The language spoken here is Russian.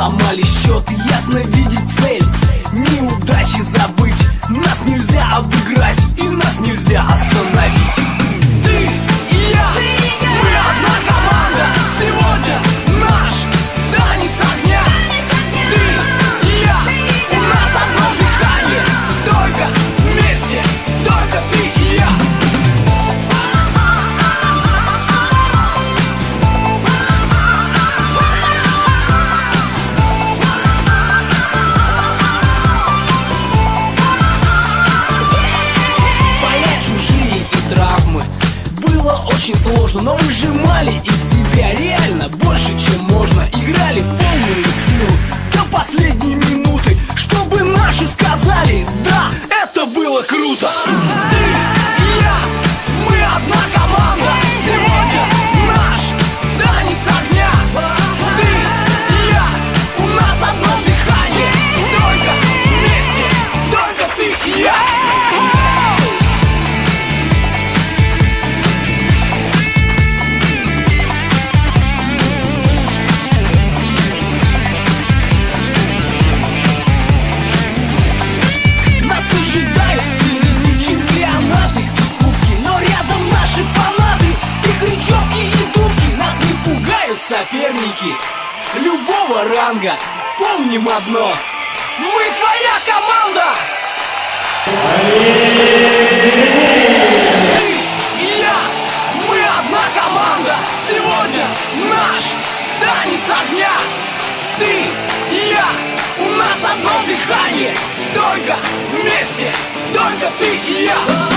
Ломали счеты, ясно видеть цель. Неудачи забыть, нас нельзя обыть очень сложно Но выжимали из себя реально больше, чем можно. Играли в полную силу до последнего. наставники любого ранга. Помним одно, мы твоя команда! Ты и я, мы одна команда. Сегодня наш танец огня. Ты и я, у нас одно дыхание. Только вместе, только ты и я.